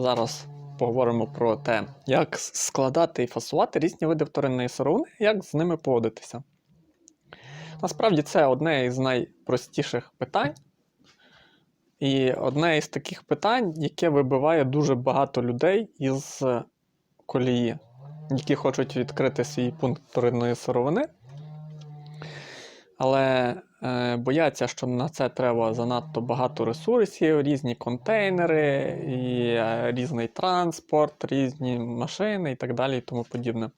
Зараз поговоримо про те, як складати і фасувати різні види вторинної сировини, як з ними поводитися. Насправді це одне із найпростіших питань. І одне із таких питань, яке вибиває дуже багато людей із колії, які хочуть відкрити свій пункт вторинної сировини. Але бояться, що на це треба занадто багато ресурсів, різні контейнери, і, е, різний транспорт, різні машини і так далі і тому подібне.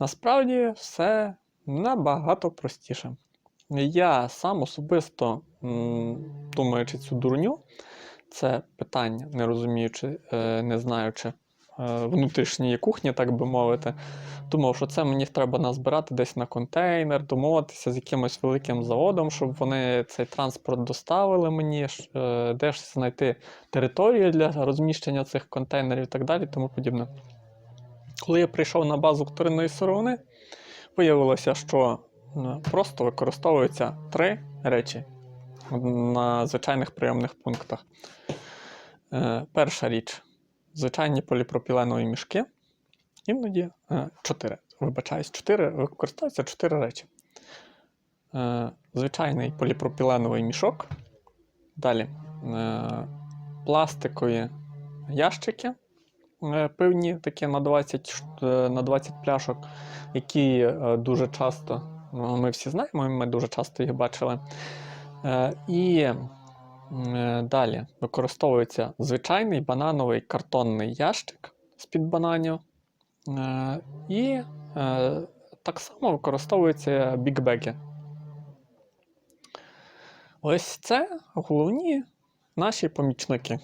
Насправді все набагато простіше. Я сам особисто, думаючи цю дурню, це питання, не розуміючи, е, не знаючи е, внутрішньої кухні, так би мовити, думав, що це мені треба назбирати десь на контейнер, домовитися з якимось великим заводом, щоб вони цей транспорт доставили мені, е, де ж знайти територію для розміщення цих контейнерів і так далі, тому подібне. Коли я прийшов на базу вторинної сировини, виявилося, що е, просто використовуються три речі на звичайних прийомних пунктах. Е, Перша річ звичайні поліпропіленові мішки. Іноді е, чотири. Вибачаюсь, чотири використовуються чотири речі. Е, Звичайний поліпропіленовий мішок. Далі е, пластикові ящики е, пивні, такі на 20, е, на 20 пляшок, які е, дуже часто, ну, ми всі знаємо, ми дуже часто їх бачили. Е, І е, далі використовується звичайний банановий картонний ящик з-під бананів. Е, І е, так само використовуються бікбеги. Ось це головні наші помічники.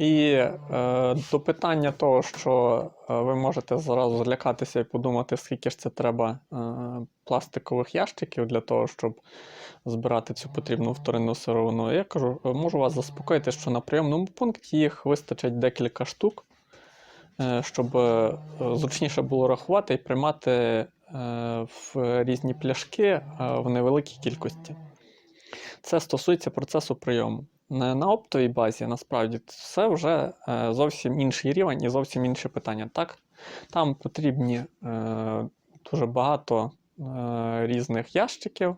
І е, до питання того, що е, ви можете зразу злякатися і подумати, скільки ж це треба е, пластикових ящиків для того, щоб збирати цю потрібну вторинну сировину. Я кажу, е, можу вас заспокоїти, що на прийомному пункті їх вистачить декілька штук, е, щоб е, зручніше було рахувати і приймати в різні пляшки в невеликій кількості. Це стосується процесу прийому. На оптовій базі насправді це вже зовсім інший рівень і зовсім інші питання. Так? Там потрібні дуже багато різних ящиків,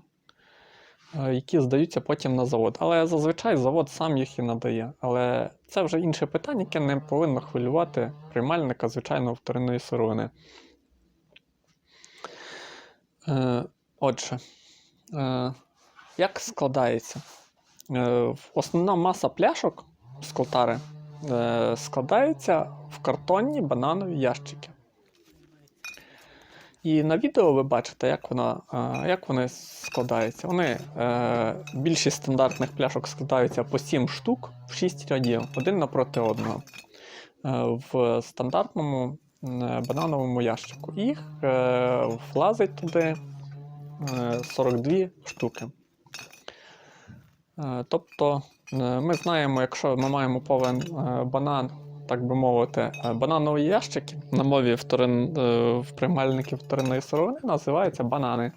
які здаються потім на завод. Але зазвичай завод сам їх і надає. Але це вже інше питання, яке не повинно хвилювати приймальника звичайно вторинної сировини. Е, отже, е, як складається? Е, Основна маса пляшок з колтари е, складається в картонні бананові ящики. І на відео ви бачите, як, вона, е, як вони складаються. Вони, е, більшість стандартних пляшок складаються по 7 штук в 6 рядів, один напроти одного. Е, в стандартному банановому ящику. Їх влазить туди е, 42 штуки. Тобто, ми знаємо, якщо ми маємо повен банан, так би мовити, е, бананові ящики на мові вторин, е, приймальників вторинної сировини називаються банани.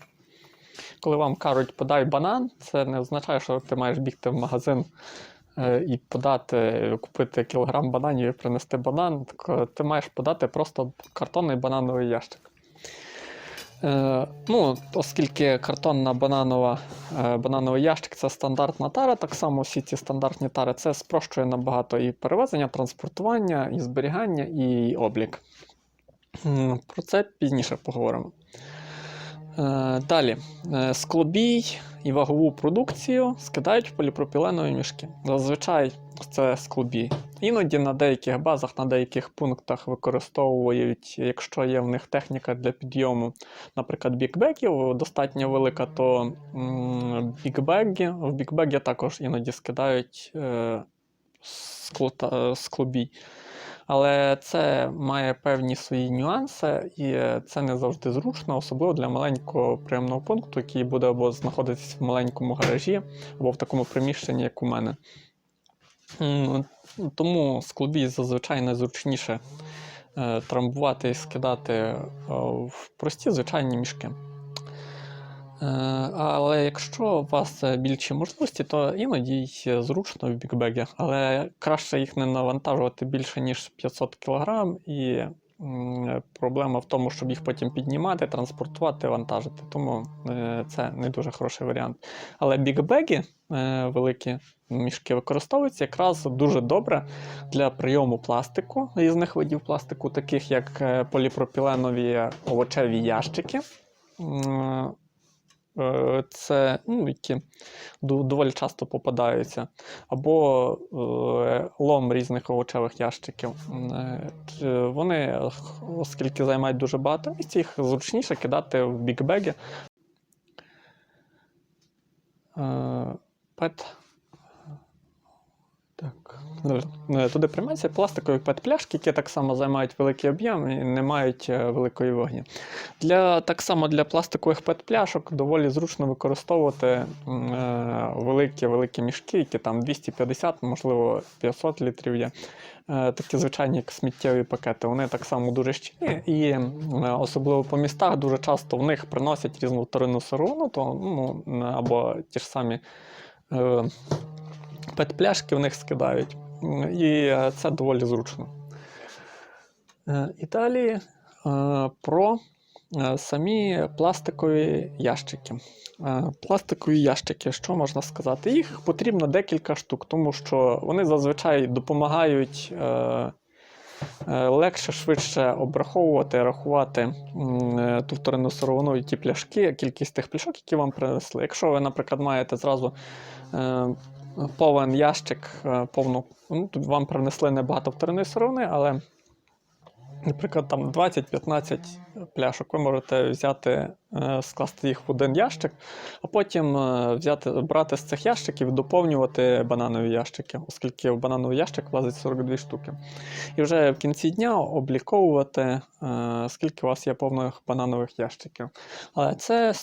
Коли вам кажуть, подай банан, це не означає, що ти маєш бігти в магазин е, і подати, купити кілограм бананів і принести банан. Ти маєш подати просто картонний банановий ящик. Е, ну, оскільки картонна бананова, е, банановий ящик це стандартна тара, так само всі ці стандартні тари, це спрощує набагато і перевезення, транспортування, і зберігання, і облік. Про це пізніше поговоримо. Е, Далі, Е, склобій і вагову продукцію скидають в поліпропіленові мішки. Зазвичай це склобій. Іноді на деяких базах, на деяких пунктах використовують, якщо є в них техніка для підйому, наприклад, бікбеків достатньо велика, то бікбеги, в бікбегі також іноді скидають е, склобій. Але це має певні свої нюанси, і це не завжди зручно, особливо для маленького прийомного пункту, який буде або знаходитися в маленькому гаражі, або в такому приміщенні, як у мене. Тому склобій зазвичай найзручніше е, трамбувати і скидати е, в прості звичайні мішки. Е, Але якщо у вас більші можливості, то іноді й зручно в бікбегі, але краще їх не навантажувати більше, ніж 500 кг, і проблема в тому, щоб їх потім піднімати, транспортувати, вантажити. Тому е, це не дуже хороший варіант. Але бікбеги, е, великі мішки, використовуються якраз дуже добре для прийому пластику, різних видів пластику, таких як поліпропіленові овочеві ящики. Е, Це ну, які доволі часто попадаються, або е, лом різних овочевих ящиків. Е, Вони, оскільки займають дуже багато місць, їх зручніше кидати в бікбеги. Пет. Так. е, Туди приймаються пластикові пет-пляшки, які так само займають великий об'єм і не мають е, великої ваги. Для, так само для пластикових пет-пляшок доволі зручно використовувати м, е, великі великі мішки, які там 250, можливо, 500 літрів є. Е, Такі звичайні як сміттєві пакети. Вони так само дуже щільні, і особливо по містах дуже часто в них приносять різну вторинну сировину, то, ну, або ті ж самі е, пет-пляшки в них скидають. І е, це доволі зручно. Е, І далі е, про самі пластикові ящики. Пластикові ящики, що можна сказати? Їх потрібно декілька штук, тому що вони зазвичай допомагають легше, швидше обраховувати, рахувати ту вторинну сировину і ті пляшки, кількість тих пляшок, які вам принесли. Якщо ви, наприклад, маєте зразу повен ящик, е, повну, ну, вам принесли небагато вторинної сировини, але Наприклад, там 20-15 пляшок ви можете взяти, е, скласти їх в один ящик, а потім е, взяти, брати з цих ящиків і доповнювати бананові ящики, оскільки в банановий ящик влазить 42 штуки. І вже в кінці дня обліковувати, скільки у вас є повних бананових ящиків. Але це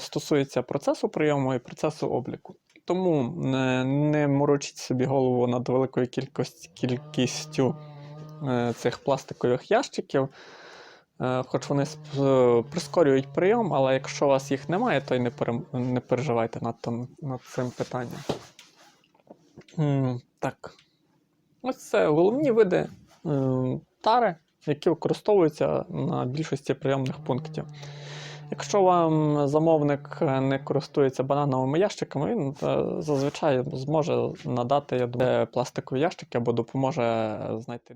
стосується процесу прийому і процесу обліку. Тому не, морочіть собі голову над великою кількістю, кількістю е, цих пластикових ящиків. Е, Хоч вони е, прискорюють прийом, але якщо у вас їх немає, то й не, не переживайте над, тим- над цим питанням. Так. Ось це головні види тари, які використовуються на більшості прийомних пунктів. Якщо вам замовник е, не користується банановими ящиками, він е, зазвичай зможе надати я думаю, пластикові ящики або допоможе е, знайти.